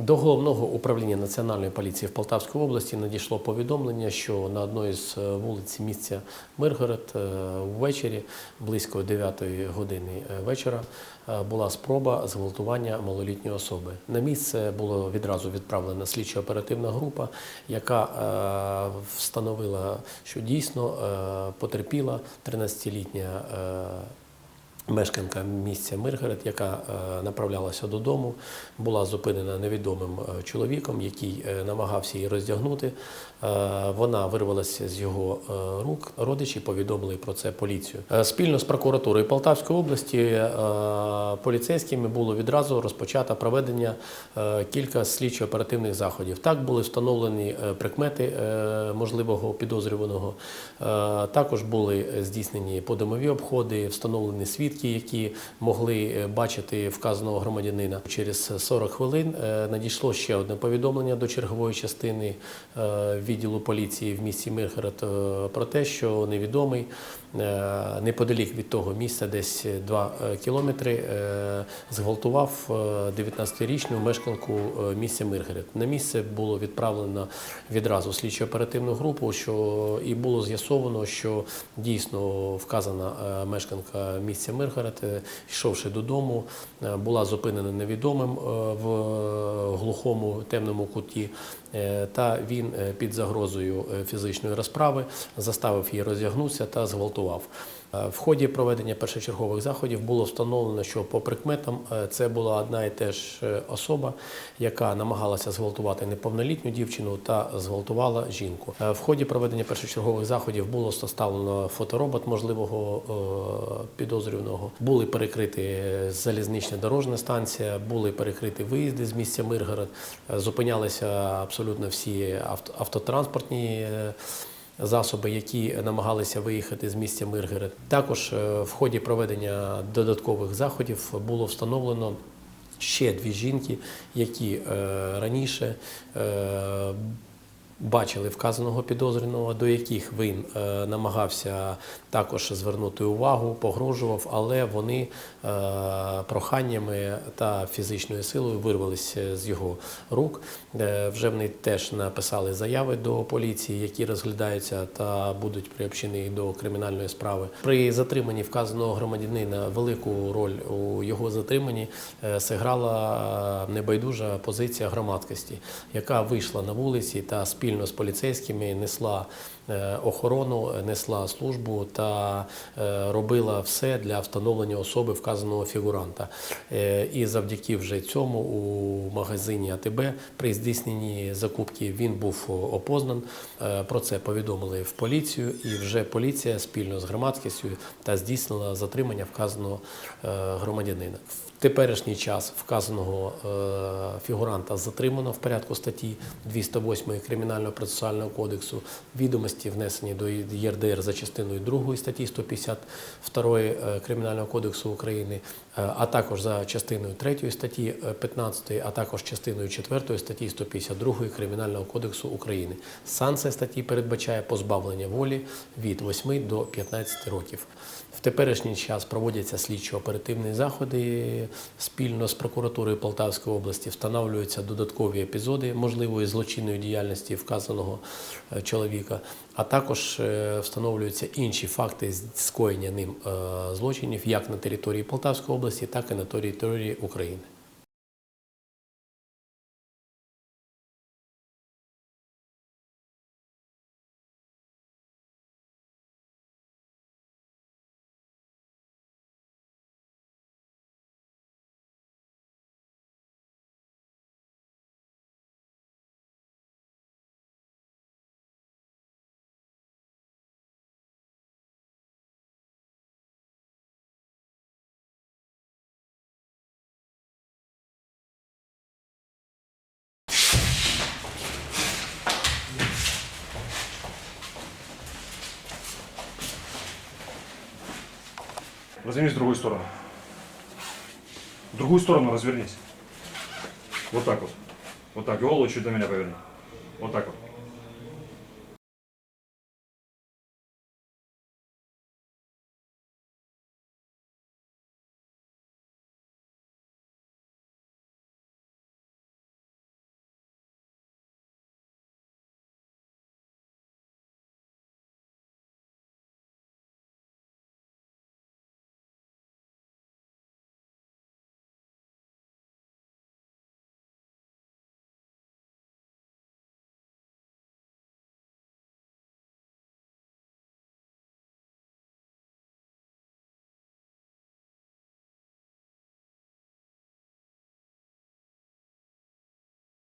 До головного управління Національної поліції в Полтавській області надійшло повідомлення, що на одній з е, вулиць місця Миргород е, ввечері, близько 9 години е, вечора, була спроба зґвалтування малолітньої особи. На місце було відразу відправлена слідчо-оперативна група, яка встановила, що дійсно потерпіла 13-літня е, Мешканка місця Миргород, яка е, направлялася додому, була зупинена невідомим е, чоловіком, який е, намагався її роздягнути. Вона вирвалася з його рук. Родичі повідомили про це поліцію. Спільно з прокуратурою Полтавської області поліцейськими було відразу розпочато проведення кілька слідчо-оперативних заходів. Так були встановлені прикмети можливого підозрюваного. Також були здійснені подомові обходи, встановлені свідки, які могли е, бачити вказаного громадянина. Через 40 хвилин е, надійшло ще одне повідомлення до чергової частини е, відділу поліції в місті Миргород про те, що невідомий неподалік від того місця, десь 2 кілометри, е, зґвалтував е, 19-річну мешканку е, місця Миргород. На місце було відправлено відразу слідчо-оперативну групу, що і було з'ясовано, що дійсно вказана е, мешканка місця Миргород, е, йшовши додому, е, була зупинена невідомим е, в глухому темному куті. Е, Та він е, під загрозою е, фізичної розправи заставив її роздягнутися та зґвалтував. Е, В ході проведення першочергових заходів було встановлено, що по прикметам е, це була одна і те ж е, особа, яка намагалася зґвалтувати неповнолітню дівчину та зґвалтувала жінку. В ході проведення першочергових заходів було составлено фоторобот можливого підозрюваного. Були перекриті залізнична дорожня станція, були перекриті виїзди з місця Миргород, зупинялися абсолютно всі авто- автотранспортні. Засоби, які намагалися виїхати з місця Миргород. Також е, в ході проведення додаткових заходів було встановлено ще дві жінки, які е, раніше е, бачили вказаного підозрюваного, до яких він е, намагався також звернути увагу, погрожував, але вони е, проханнями та фізичною силою вирвалися з його рук. Е, вже вони теж написали заяви до поліції, які розглядаються та будуть приобщені до кримінальної справи. При затриманні вказаного громадянина велику роль у його затриманні е, зіграла небайдужа позиція громадськості, яка вийшла на вулиці та спільно з поліцейськими несла охорону, несла службу та е, робила все для встановлення особи вказаного фігуранта. Е, І завдяки вже цьому у магазині АТБ при здійсненні закупки він був опознан. Е, Про це повідомили в поліцію, і вже поліція спільно з громадськістю та здійснила затримання вказаного е, громадянина. В теперішній час вказаного е, фігуранта затримано в порядку статті 208 Кримінального процесуального кодексу. Відомості внесені до ЄРДР за частиною 2 статті 152 е, Кримінального кодексу України, е, а також за частиною 3 статті е, 15, а також частиною 4 статті 152 Кримінального кодексу України. Санкція статті передбачає позбавлення волі від 8 до 15 років. В теперішній час проводяться слідчо-оперативні заходи спільно з прокуратурою Полтавської області. Встановлюються додаткові епізоди можливої злочинної діяльності вказаного е, чоловіка, а також е, встановлюються інші факти скоєння ним е, злочинів як на території Полтавської області, так і на території України. Развернись в другую сторону. В другую сторону развернись. Вот так вот. Вот так. Голову чуть до меня поверни. Вот так вот.